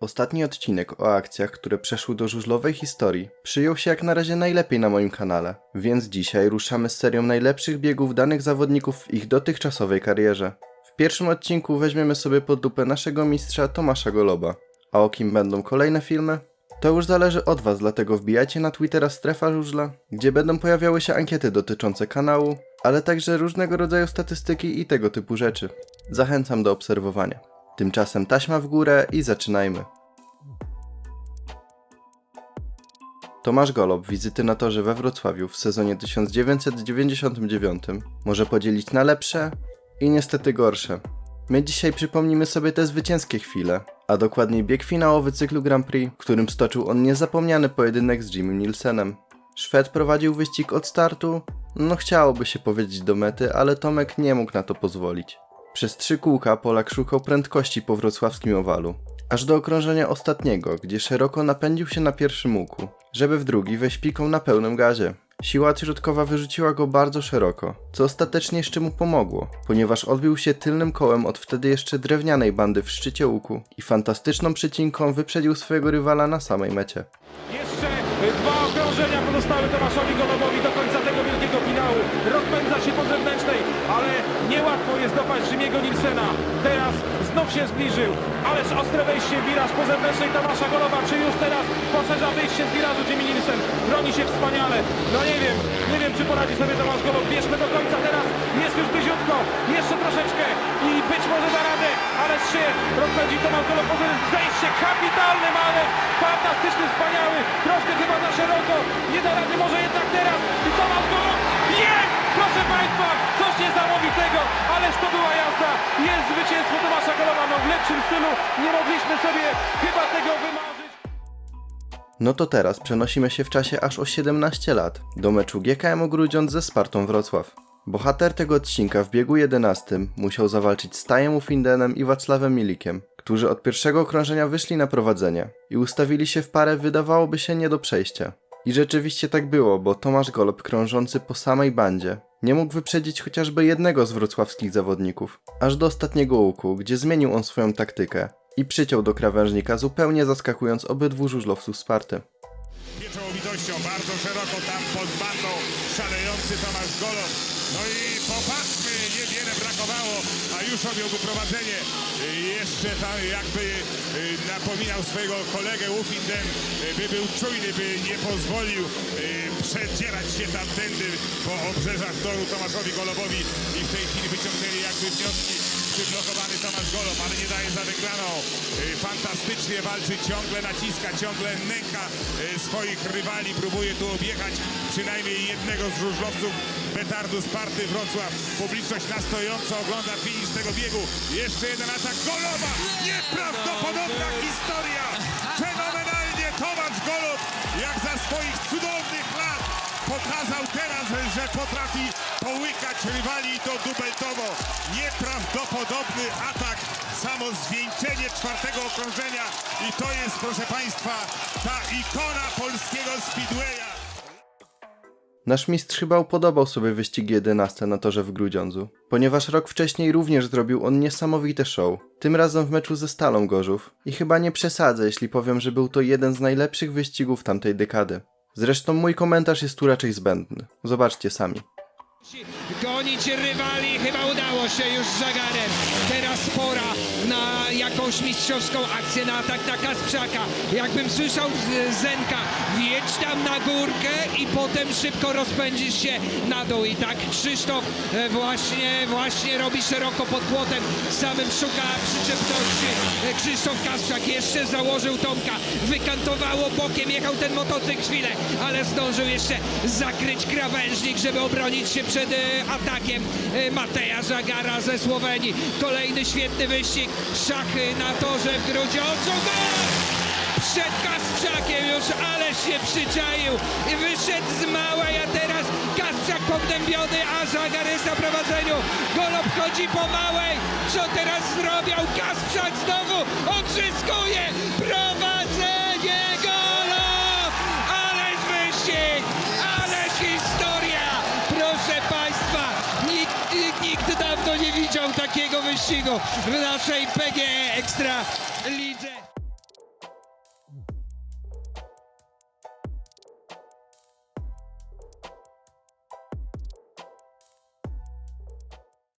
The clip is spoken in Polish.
Ostatni odcinek o akcjach, które przeszły do żużlowej historii, przyjął się jak na razie najlepiej na moim kanale, więc dzisiaj ruszamy z serią najlepszych biegów danych zawodników w ich dotychczasowej karierze. W pierwszym odcinku weźmiemy sobie pod lupę naszego mistrza Tomasza Goloba. A o kim będą kolejne filmy? To już zależy od Was, dlatego wbijajcie na Twittera Strefa Żużla, gdzie będą pojawiały się ankiety dotyczące kanału, ale także różnego rodzaju statystyki i tego typu rzeczy. Zachęcam do obserwowania. Tymczasem taśma w górę i zaczynajmy. Tomasz Golob wizyty na torze we Wrocławiu w sezonie 1999 może podzielić na lepsze i niestety gorsze. My dzisiaj przypomnimy sobie te zwycięskie chwile, a dokładniej bieg finałowy cyklu Grand Prix, w którym stoczył on niezapomniany pojedynek z Jimmy Nielsenem. Szwed prowadził wyścig od startu, no chciałoby się powiedzieć do mety, ale Tomek nie mógł na to pozwolić. Przez trzy kółka Polak szukał prędkości po wrocławskim owalu, aż do okrążenia ostatniego, gdzie szeroko napędził się na pierwszym łuku, żeby w drugi wejść piką na pełnym gazie. Siła środkowa wyrzuciła go bardzo szeroko, co ostatecznie jeszcze mu pomogło, ponieważ odbił się tylnym kołem od wtedy jeszcze drewnianej bandy w szczycie łuku i fantastyczną przycinką wyprzedził swojego rywala na samej mecie. Jeszcze dwa okrążenia pozostały Tomaszowi Golobowi do końca tego wielkiego finału. Rozpędza się po zewnętrznej, ale niełatwo jest dopaść Jimmy'ego Nilsena. Teraz znów się zbliżył, ależ ostre wejście w wiraż po zewnętrznej Tomasza Goloba. Czy już teraz poszerza wyjście z wirażu Jimmy Nielsen? Broni się wspaniale. No nie wiem, nie wiem czy poradzi sobie Tomasz Golob. Bierzmy do końca teraz. Jest już bliziutko. Jeszcze troszeczkę i być może da radę, ależ się rozpędzi Tomasz Golob. Może zejście kapitalne, ale fantastyczny, wspaniały. Troszkę chyba za szeroko. Nie da rady, może jednak teraz. I Tomasz Golob jest! Proszę Państwa, coś niesamowitego, ależ to była jazda. Jest zwycięstwo Tomasza Lepszym stylu. Nie mogliśmy sobie chyba tego wymarzyć. No to teraz przenosimy się w czasie aż o 17 lat, do meczu GKM Grudziądz ze Spartą Wrocław. Bohater tego odcinka w biegu 11 musiał zawalczyć z Tajem Ufindenem i Wacławem Milikiem, którzy od pierwszego okrążenia wyszli na prowadzenie i ustawili się w parę wydawałoby się nie do przejścia. I rzeczywiście tak było, bo Tomasz Golob krążący po samej bandzie nie mógł wyprzedzić chociażby jednego z wrocławskich zawodników, aż do ostatniego łuku, gdzie zmienił on swoją taktykę i przyciął do krawężnika, zupełnie zaskakując obydwu żużlowców Sparty. pieczołowitością, bardzo szeroko tam pod bandą szalejący Tomasz Golob. No i popatrzmy, niewiele brakowało, a już objąłby prowadzenie. Jeszcze tam jakby y, napominał swojego kolegę Ufinden, y, by był czujny, by nie pozwolił y, przedzierać się tamtędy po obrzeżach toru Tomaszowi Golobowi i w tej chwili wyciągnęli jakby wnioski przyblokowany Tomasz Golob, ale nie daje za wygraną. Y, Fantastycznie walczy, ciągle naciska, ciągle nęka swoich rywali. Próbuje tu objechać przynajmniej jednego z żużlowców petardu Sparty Wrocław. Publiczność na stojąco ogląda finisz tego biegu. Jeszcze jeden atak Goloba! Nieprawdopodobna pokazał teraz, że potrafi połykać rywali i to dubeltowo. Nieprawdopodobny atak, samo zwieńczenie czwartego okrążenia i to jest, proszę Państwa, ta ikona polskiego speedwaya. Nasz mistrz chyba upodobał sobie wyścig 11 na torze w Grudziądzu, ponieważ rok wcześniej również zrobił on niesamowite show, tym razem w meczu ze Stalą Gorzów i chyba nie przesadzę, jeśli powiem, że był to jeden z najlepszych wyścigów tamtej dekady. Zresztą mój komentarz jest tu raczej zbędny. Zobaczcie sami. Gonić rywali, chyba udało się już z Żagarem. Teraz pora na jakąś mistrzowską akcję, na atak na Kasprzaka. Jakbym słyszał Zenka, wjedź tam na górkę i potem szybko rozpędzisz się na dół. I tak Krzysztof e, właśnie, właśnie robi szeroko pod płotem, samym szuka przyczepności. E, Krzysztof Kasprzak jeszcze założył Tomka, wykantowało bokiem, jechał ten motocykl chwilę, ale zdążył jeszcze zakryć krawężnik, żeby obronić się przed e, atakiem e, Mateja Żagara ze Słowenii. Kolejny świetny wyścig, szachy na torze w Grudziądzu. Gol! Przed Kasprzakiem już, ale się przyczaił wyszedł z małej, a teraz Kasprzak pognębiony, a Żagar jest na prowadzeniu. Golob chodzi po małej. Co teraz zrobił? Kasprzak znowu odzyskuje widział takiego wyścigu w naszej PGE Ekstra Lidze.